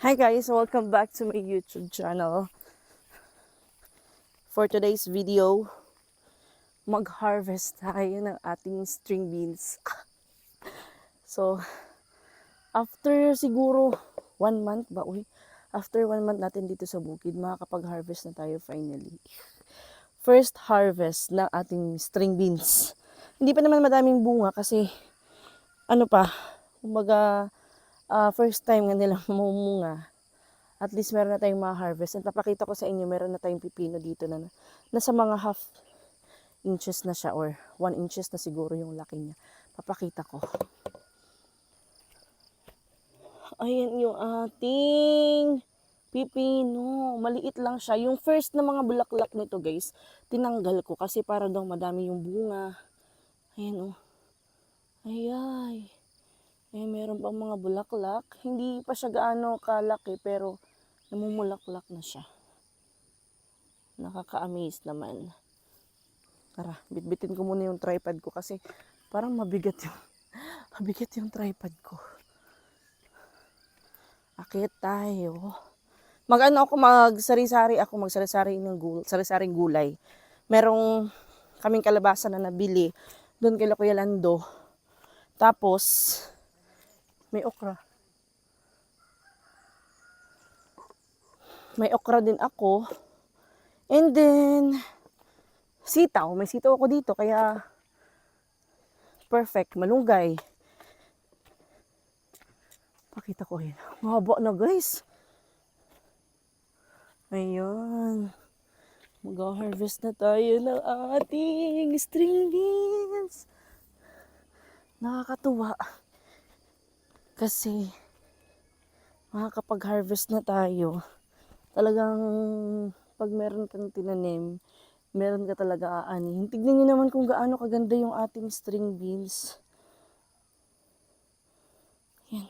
Hi guys, welcome back to my YouTube channel. For today's video, mag-harvest tayo ng ating string beans. So, after siguro one month ba, uy, after one month natin dito sa bukid, makakapag-harvest na tayo finally. First harvest ng ating string beans. Hindi pa naman madaming bunga kasi, ano pa, kumbaga, ah, first time nga nila mamumunga, at least meron na tayong ma-harvest. And papakita ko sa inyo, meron na tayong pipino dito na nasa mga half inches na siya or 1 inches na siguro yung laki niya. Papakita ko. Ayan yung ating pipino. Maliit lang siya. Yung first na mga bulaklak nito guys, tinanggal ko kasi para daw madami yung bunga. Ayan oh. Ayay. Eh, meron pang mga bulaklak. Hindi pa siya gaano kalaki, pero namumulaklak na siya. Nakaka-amaze naman. Tara, bitbitin ko muna yung tripod ko kasi parang mabigat yung, mabigat yung tripod ko. Akit tayo. Mag-ano ako, mag-sari-sari ako, magsari-sari ng gul sari-saring gulay. Merong kaming kalabasa na nabili doon kay Kuya Lando. Tapos, may okra. May okra din ako. And then, sitaw. May sitaw ako dito, kaya perfect. Malunggay. Pakita ko yun. Mahaba na guys. Ayan. Mag-harvest na tayo ng ating string beans. Nakakatuwa. Kasi, makakapag-harvest na tayo. Talagang, pag meron kang tinanim, meron ka talaga aanihin. Tignan nyo naman kung gaano kaganda yung ating string beans. Yan.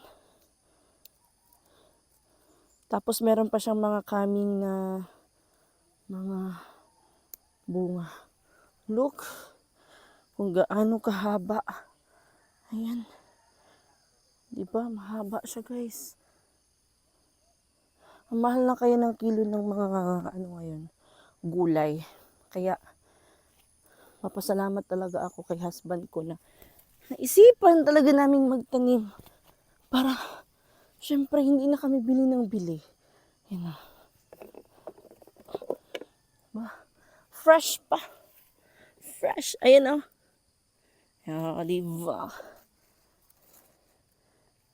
Tapos meron pa siyang mga kaming na mga bunga. Look, kung gaano kahaba. Ayan. Di ba? Mahaba siya, guys. Ang mahal na kaya ng kilo ng mga ano ngayon, gulay. Kaya, mapasalamat talaga ako kay husband ko na naisipan talaga naming magtanim para syempre hindi na kami bili ng bili. Yan na. Ba, fresh pa. Fresh. Ayan oh. Yan, di ba?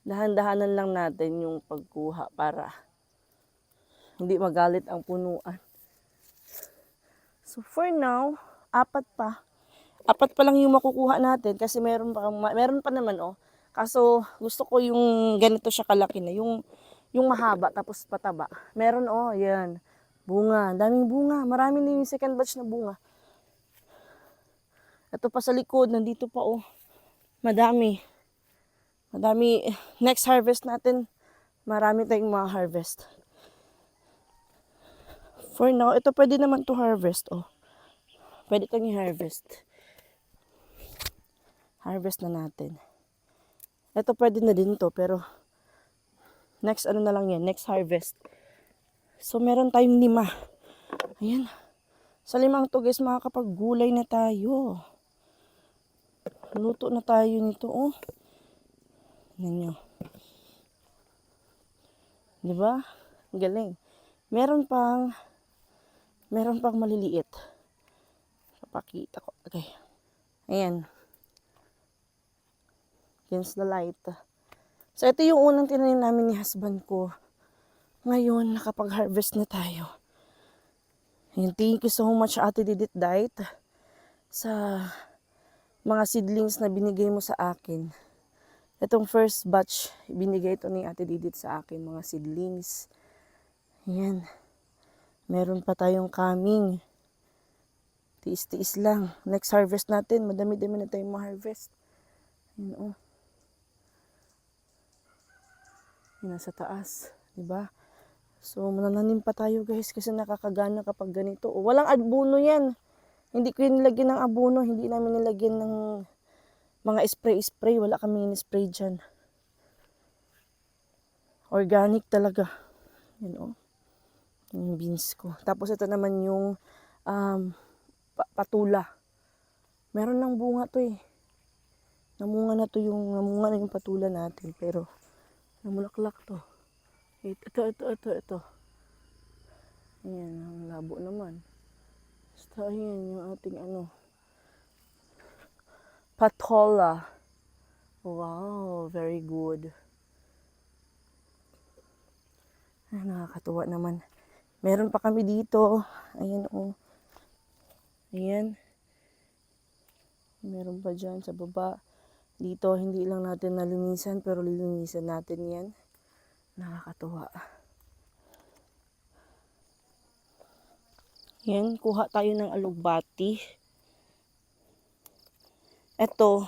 Dahan-dahanan lang natin yung pagkuha para hindi magalit ang punuan. So for now, apat pa. Apat pa lang yung makukuha natin kasi meron pa meron pa naman oh. Kaso gusto ko yung ganito siya kalaki na, yung yung mahaba tapos pataba. Meron oh, 'yan. Bunga, daming bunga. Marami na yung second batch na bunga. Ito pa sa likod, nandito pa oh. Madami. Madami, next harvest natin, marami tayong mga harvest. For now, ito pwede naman to harvest, oh. Pwede itong i-harvest. Harvest na natin. Ito pwede na din to, pero next ano na lang yan, next harvest. So, meron tayong lima. Ayan. Sa limang to, guys, makakapaggulay na tayo. Luto na tayo nito, oh. Ninyo. Di ba? Galing. Meron pang meron pang maliliit. Papakita ko. Okay. Ayan. Against the light. So, ito yung unang tinanim namin ni husband ko. Ngayon, nakapag-harvest na tayo. Ayan, thank you so much, Ate Didit Diet, sa mga seedlings na binigay mo sa akin. Itong first batch, binigay ito ni Ate Didit sa akin, mga seedlings. Ayan. Meron pa tayong kaming. Tiis-tiis lang. Next harvest natin, madami-dami na tayong ma-harvest. Ayan, oh. Yan, nasa taas. Diba? So, manananim pa tayo guys kasi nakakagana kapag ganito. Oh, walang abono yan. Hindi ko nilagyan ng abono. Hindi namin nilagyan ng mga spray-spray. Wala kami in-spray dyan. Organic talaga. Yan oh. Yung beans ko. Tapos ito naman yung um, pa- patula. Meron ng bunga to eh. Namunga na to yung, namunga na yung patula natin. Pero, namulaklak to. Ito, ito, ito, ito. ito. Ayan, ang labo naman. Basta ayan yung ating ano. Patola. Wow, very good. Ay, nakakatuwa naman. Meron pa kami dito. Ayan oh. Ayan. Meron pa dyan sa baba. Dito, hindi lang natin nalinisan, pero lilinisan natin yan. Nakakatuwa. Yan, kuha tayo ng alugbati. Eto.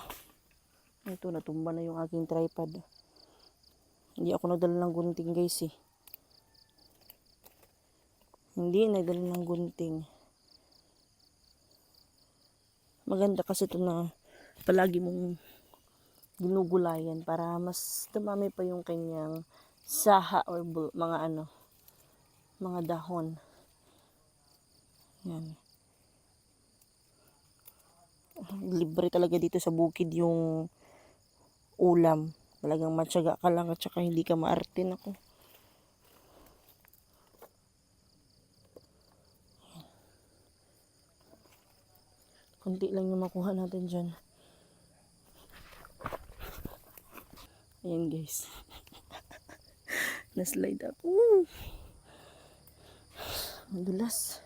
Ito, natumba na yung aking tripod. Hindi ako nagdala ng gunting guys eh. Hindi nagdala ng gunting. Maganda kasi ito na palagi mong ginugulayan para mas dumami pa yung kanyang saha or mga ano, mga dahon. Yan. Libre talaga dito sa bukid yung ulam. Talagang matyaga ka lang at saka hindi ka maartin ako. Kunti lang yung makuha natin dyan. Ayan guys. Na-slide ako. Madulas.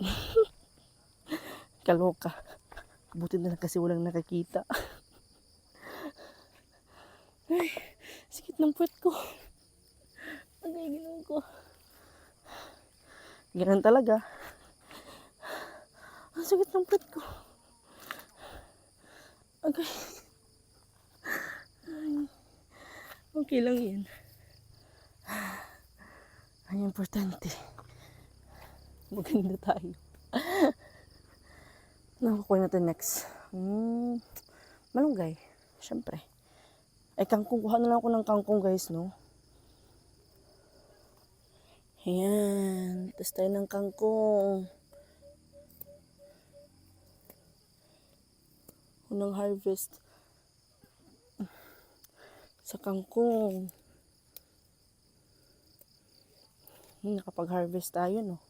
Kaloka. Buti na lang kasi walang nakakita. Ay, sikit ng puwet ko. Agay, ginawa ko. Ganun talaga. Ang sakit ng puwet ko. Agay. Ay, okay lang yan. Ang importante. Maganda tayo. Nakukuha natin next. Hmm, malunggay. Siyempre. Ay, kangkong. Kuha na lang ako ng kangkong, guys, no? Ayan. Tapos tayo ng kangkong. Unang harvest. Sa kangkong. Hmm, Nakapag-harvest tayo, no?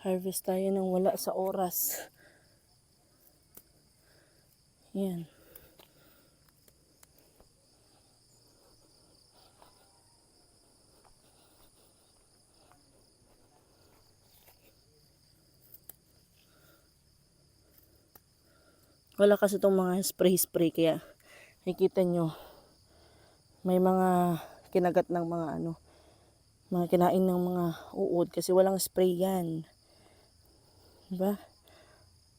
Harvest tayo ng wala sa oras. Yan. Wala kasi itong mga spray-spray kaya nakikita nyo may mga kinagat ng mga ano mga kinain ng mga uod kasi walang spray yan. Diba?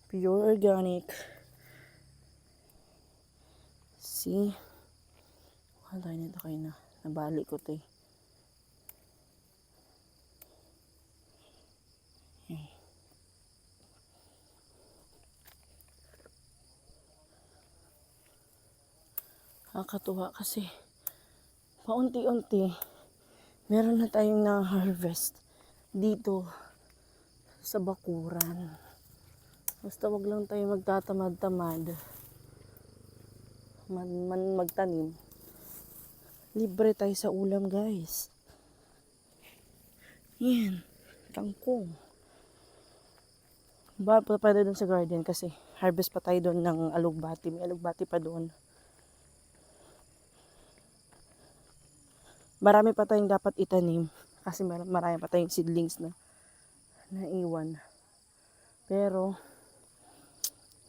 Pure organic. See? Wala nito kayo na. Nabali ko to eh. Nakakatuwa kasi paunti-unti meron na tayong na-harvest dito sa bakuran. Basta wag lang tayo magtatamad-tamad. Man, man magtanim. Libre tayo sa ulam, guys. Yan. Kangkong. Ba, pwede dun sa garden kasi harvest pa tayo doon ng alugbati. May alugbati pa doon. marami pa tayong dapat itanim kasi mar- marami pa tayong seedlings na naiwan. Pero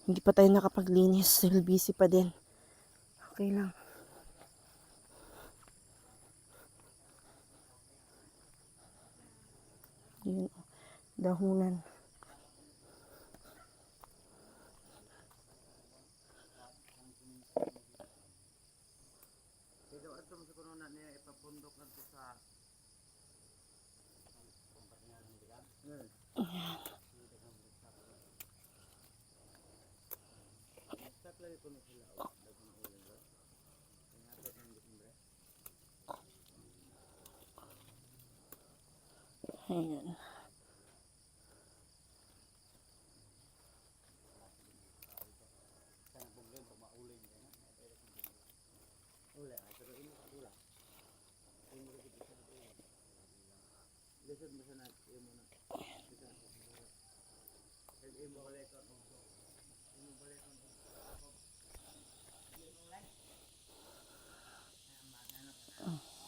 hindi pa tayo nakapaglinis dahil busy pa din. Okay lang. Yun, dahunan. Ayan.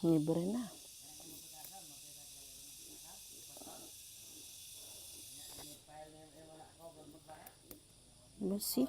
Libre na. Let's see.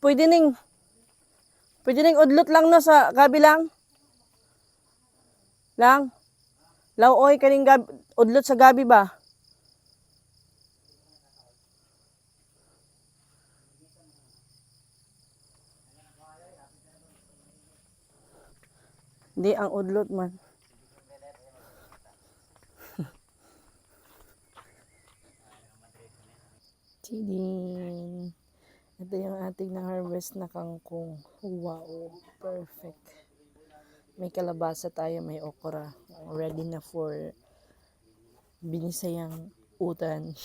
Pwede ning Pwede ning udlot lang no sa gabi lang. Lang. Law oy kaning gab udlot sa gabi ba? Di ang udlot man. Tidin. Ito yung ating na-harvest na kangkong. Wow, perfect. May kalabasa tayo, may okra. Ready na for binisayang utan.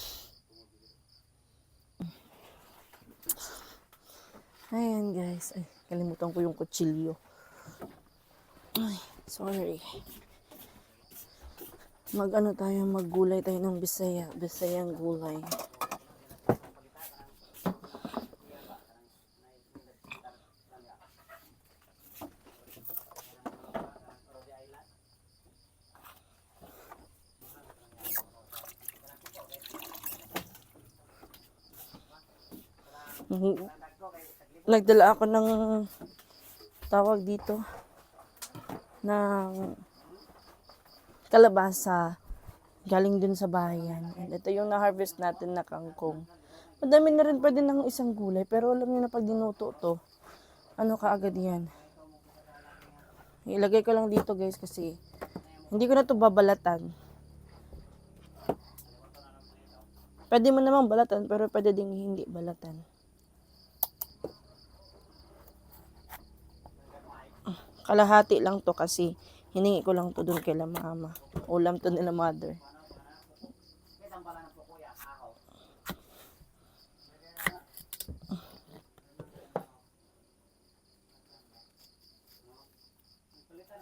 Ayan guys. Ay, kalimutan ko yung kutsilyo. Ay, sorry. Mag ano tayo, maggulay tayo ng bisaya. Bisayang gulay. Nagdala ako ng tawag dito ng kalabasa galing dun sa bayan. And ito yung na-harvest natin na kangkong. Madami na rin pwede ng isang gulay. Pero alam niyo na pag dinuto to, ano kaagad yan. Ilagay ko lang dito guys kasi hindi ko na to babalatan. Pwede mo namang balatan pero pwede ding hindi balatan. Kalahati lang to kasi hiningi ko lang to dun kay la mama. Ulam to nila mother. Palitan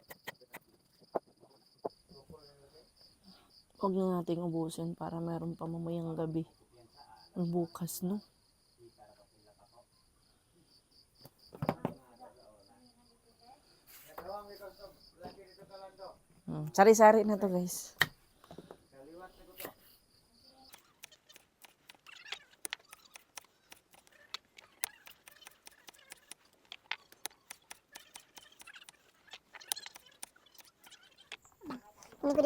Huwag na nating ubusin para meron pa mamayang gabi. Bukas, no? Hmm, Sari-sari na to, guys.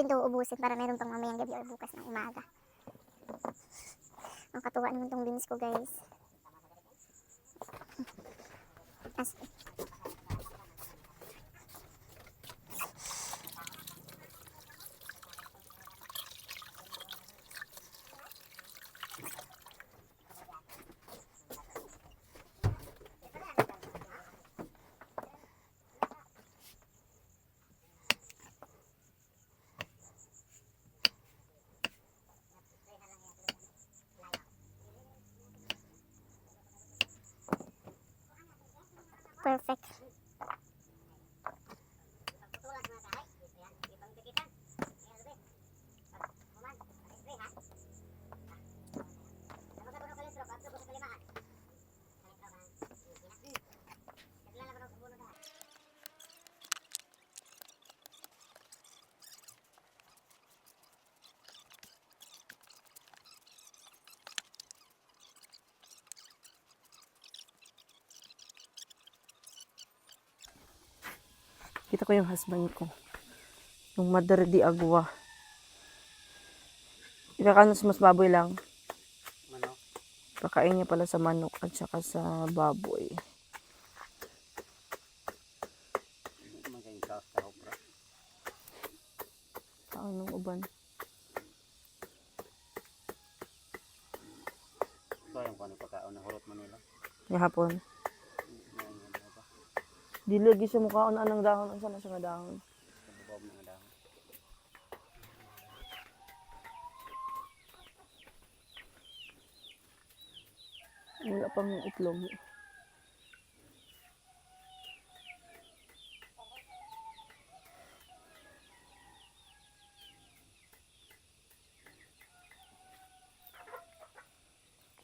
Din to ubusin para meron pang mamayang gabi or bukas ng umaga. Ang katuwa naman tong beans ko guys. As, perfect. Kita ko yung husband ko. Yung mother di agwa. Ikakanos mas baboy lang. Manok. Pakain niya pala sa manok at saka sa baboy. Anong uban? So, yung kung ano pagkaon na hurot man nila. Gahapon. Ngayon yun ba? Di lagi sa mukha na anang dahon. Ang sana siya nga dahon. Sa. Wala pang itlog.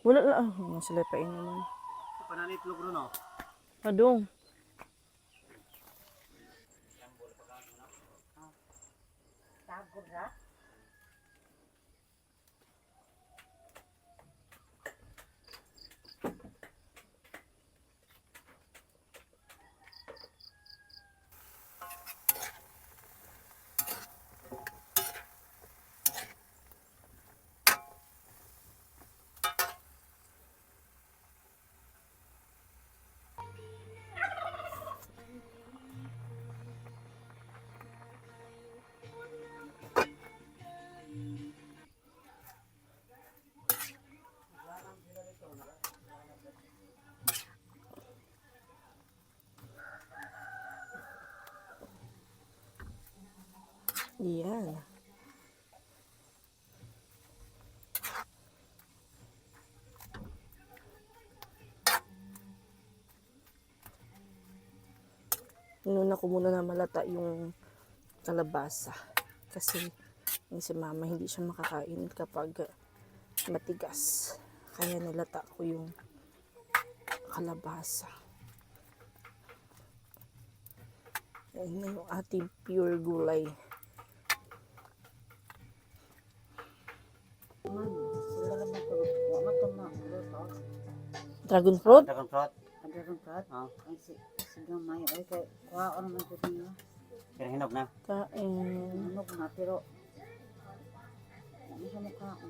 Wala lang. Ah, mga salipain naman. Sa pananitlog ron no? Áo 是 Yan. Inuna ko muna na malata yung kalabasa. Kasi yung si mama hindi siya makakain kapag matigas. Kaya nilata ko yung kalabasa. Yan na yung ating pure gulay. Dragon fruit? Dragon fruit. Dragon fruit? Oh. Ay, si, si gamay. Ay, kay, kuha ko naman po niya. Pero hinog na. Kain. Ano ko na, pero, ano sa mukha ko?